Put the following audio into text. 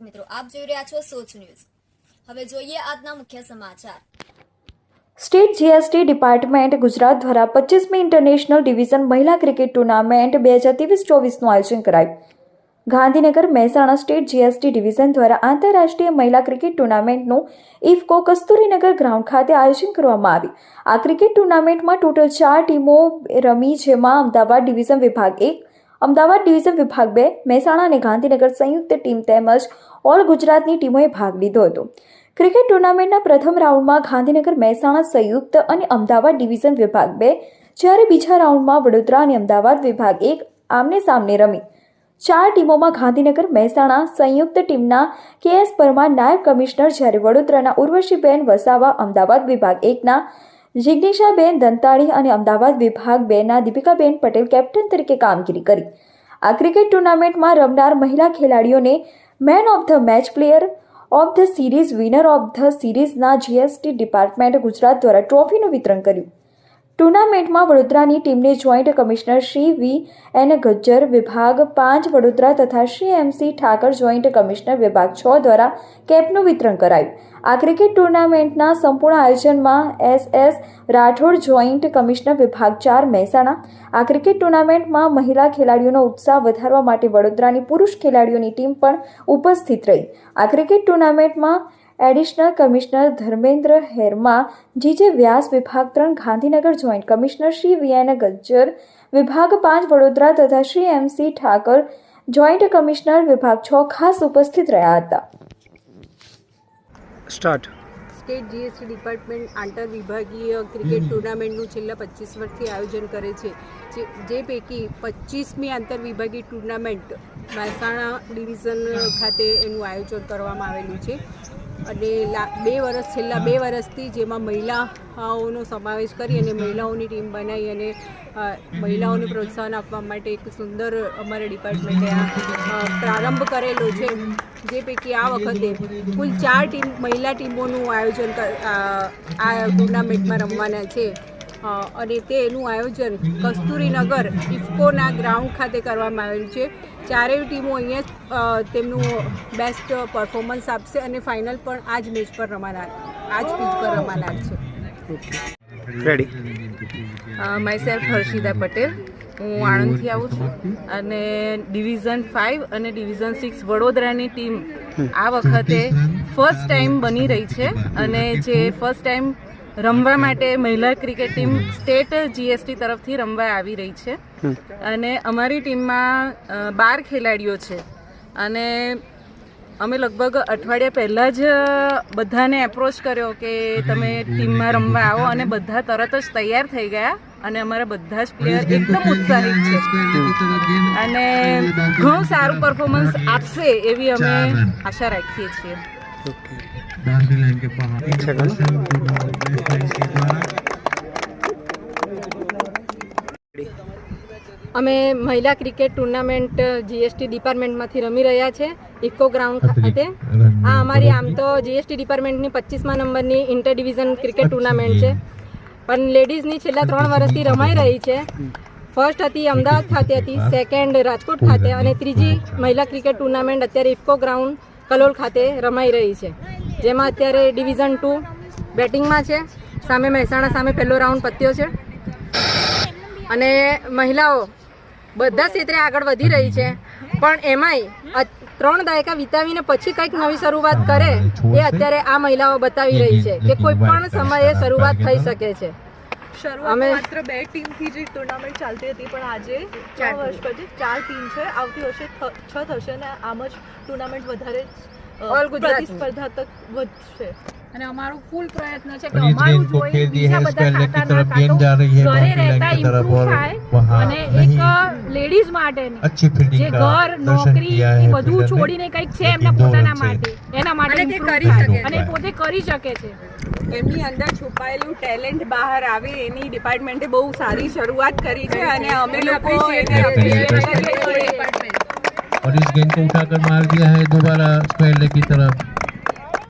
દર્શક મિત્રો, આપ જોઈ રહ્યા છો સોચ ન્યૂઝ. હવે જોઈએ આજના મુખ્ય સમાચાર. સ્ટેટ જીએસટી ડિપાર્ટમેન્ટ ગુજરાત દ્વારા પચીસમી ઇન્ટરનેશનલ ડિવિઝન મહિલા ક્રિકેટ ટુર્નામેન્ટ બે હજાર ત્રેવીસ ચોવીસનું આયોજન કરાયું. Gandhinagar Mehsana state GST division દ્વારા આંતરરાષ્ટ્રીય મહિલા ક્રિકેટ ટુર્નામેન્ટનું ઇફકો કસ્તુરીનગર ગ્રાઉન્ડ ખાતે આયોજન કરવામાં આવ્યું. આ ક્રિકેટ ટુર્નામેન્ટમાં ટોટલ ચાર ટીમો રમી, જેમાં અમદાવાદ ડિવિઝન વિભાગ એક અમદાવાદ ડિવિઝન વિભાગ બે, મહેસાણા અને ગાંધીનગર સંયુક્ત ટીમ તેમજ ઓલ ગુજરાતની ટીમોએ ભાગ લીધો હતો. ક્રિકેટ ટુર્નામેન્ટના પ્રથમ રાઉન્ડમાં ગાંધીનગર, મહેસાણા સંયુક્ત અને અમદાવાદ ડિવિઝન વિભાગ બે, જ્યારે બીજા રાઉન્ડમાં વડોદરા અને અમદાવાદ વિભાગ એક આમને સામને રમી. ચાર ટીમોમાં ગાંધીનગર, મહેસાણા સંયુક્ત ટીમના કે એસ પરમાર નાયબ કમિશનર જ્યારે વડોદરાના ઉર્વશીબેન વસાવા અમદાવાદ વિભાગ એકના જિજ્ઞેશાબેન દંતાળી અને અમદાવાદ વિભાગ બેના દીપિકાબેન પટેલ કેપ્ટન તરીકે કામગીરી કરી. આ ક્રિકેટ ટુર્નામેન્ટમાં રમનાર મહિલા ખેલાડીઓને man of the match player of the series winner of the સિરીઝના GST department Gujarat દ્વારા ટ્રોફીનું વિતરણ કર્યું. ટુર્નામેન્ટમાં વડોદરાની ટીમને joint commissioner Shri V. N. Gajjar, વિભાગ પાંચ વડોદરા તથા Shri MC Thakar joint commissioner વિભાગ છ દ્વારા કેપનું વિતરણ કરાયું. આ ક્રિકેટ ટુર્નામેન્ટના સંપૂર્ણ આયોજનમાં S. S. Rathod joint commissioner વિભાગ ચાર મહેસાણા. આ ક્રિકેટ ટુર્નામેન્ટમાં મહિલા ખેલાડીઓનો ઉત્સાહ વધારવા માટે વડોદરાની પુરુષ ખેલાડીઓની ટીમ પણ ઉપસ્થિત રહી. આ ક્રિકેટ ટુર્નામેન્ટમાં additional commissioner Dharmendra Herma GJ Vyas વિભાગ ત્રણ Gandhinagar joint commissioner Shri VN Gajjar વિભાગ પાંચ વડોદરા તથા Shri MC Thakar joint commissioner વિભાગ છ ખાસ ઉપસ્થિત રહ્યા હતા. સ્ટાર્ટ. સ્ટેટ જીએસટી ડિપાર્ટમેન્ટ આંતર વિભાગીય ક્રિકેટ ટુર્નામેન્ટનું છેલ્લા પચીસ વર્ષથી આયોજન કરે છે. જે પૈકી પચીસમી આંતર વિભાગીય ટુર્નામેન્ટ મહેસાણા ડિવિઝન ખાતે એનું આયોજન કરવામાં આવેલું છે. અને લા બે વર્ષ છેલ્લા બે વર્ષથી જેમાં મહિલાઓનો સમાવેશ કરી અને મહિલાઓની ટીમ બનાવી અને મહિલાઓને પ્રોત્સાહન આપવા માટે એક સુંદર અમારા ડિપાર્ટમેન્ટે આ પ્રારંભ કરેલો છે. જે પૈકી આ વખતે કુલ ચાર ટીમ મહિલા ટીમોનું આયોજન આ ટુર્નામેન્ટમાં રમવાના છે. અને તેનું આયોજન કસ્તુરીનગર ઇફકોના ગ્રાઉન્ડ ખાતે કરવામાં આવેલું છે. ચારેય ટીમો અહીંયા તેમનું બેસ્ટ પરફોર્મન્સ આપશે અને ફાઇનલ પણ આ જ મેચ પર રમાનાર આ જ પીચ પર રમાનાર છે. Ready myself Harshida Patel હું આણંદથી આવું છું અને ડિવિઝન ફાઇવ અને ડિવિઝન સિક્સ વડોદરાની ટીમ આ વખતે ફર્સ્ટ ટાઈમ બની રહી છે અને જે ફર્સ્ટ ટાઈમ રમવા માટે મહિલા ક્રિકેટ ટીમ સ્ટેટ જીએસટી તરફથી રમવા આવી રહી છે. અને અમારી ટીમમાં બાર ખેલાડીઓ છે. અને અમે લગભગ અઠવાડિયા પહેલાં જ બધાને એપ્રોચ કર્યો કે તમે ટીમમાં રમવા આવો અને બધા તરત જ તૈયાર થઈ ગયા અને અમારા બધા જ પ્લેયર એકદમ ઉત્સાહિત છે. અને ઘણું સારું પરફોર્મન્સ આપશે એવી અમે આશા રાખીએ છીએ. ઓકે बाउंड्री लाइन के बाहर एक सेकंड। અમે મહિલા ક્રિકેટ ટુર્નામેન્ટ જીએસટી ડિપાર્ટમેન્ટમાંથી રમી રહ્યા છે ઇફકો ગ્રાઉન્ડ ખાતે આ અમારી આમ તો જીએસટી ડિપાર્ટમેન્ટની પચીસમા નંબરની ઇન્ટર ડિવિઝન ક્રિકેટ ટુર્નામેન્ટ છે પણ લેડીઝની છેલ્લા ત્રણ વર્ષથી રમાઈ રહી છે ફર્સ્ટ હતી અમદાવાદ ખાતે હતી સેકન્ડ રાજકોટ ખાતે અને ત્રીજી મહિલા ક્રિકેટ ટુર્નામેન્ટ અત્યારે ઇફકો ગ્રાઉન્ડ કલોલ ખાતે રમાઈ રહી છે. જેમાં અત્યારે ડિવિઝન ટુ બેટિંગમાં છે. સામે મહેસાણા સામે પહેલો રાઉન્ડ પત્યો છે. અને મહિલાઓ બધા ક્ષેત્રે આગળ વધી રહી છે. પણ એમાંય ત્રણ દાયકા વિતાવીને પછી કંઈક નવી શરૂઆત કરે એ અત્યારે આ મહિલાઓ બતાવી રહી છે કે કોઈ પણ સમયે શરૂઆત થઈ શકે છે. શરૂઆત માત્ર બે ટીમથી જે ટુર્નામેન્ટ ચાલતી હતી પણ આજે ચાર વર્ષ પછી ચાર ટીમ છે. આવતી વર્ષે છ થશે અને આમ જ ટુર્નામેન્ટ વધારે ઓલ ગુજરાત. સ્પર્ધાત્મક વધશે. અને અમારો ફૂલ પ્રયત્ન છે કે અમારું જોઈ બીજા બધા ખાતાના કાંટો ઘરે રહેતા ઇમ્પ્રૂવ થાય અને એક લેડીઝ માટેની. જે ઘર નોકરી એ બધું છોડીને કંઈક છે એમના પોતાના માટે. એના માટે કરી શકે અને પોતે કરી શકે છે. એમની અંદર છુપાયેલું ટેલેન્ટ બહાર આવે એની ડિપાર્ટમેન્ટે બહુ સારી શરૂઆત કરી છે અને અમે લોકો એને appreciate કરીએ છીએ. और इस गेंद को उठाकर मार दिया है दोबारा स्क्वायर लेग की तरफ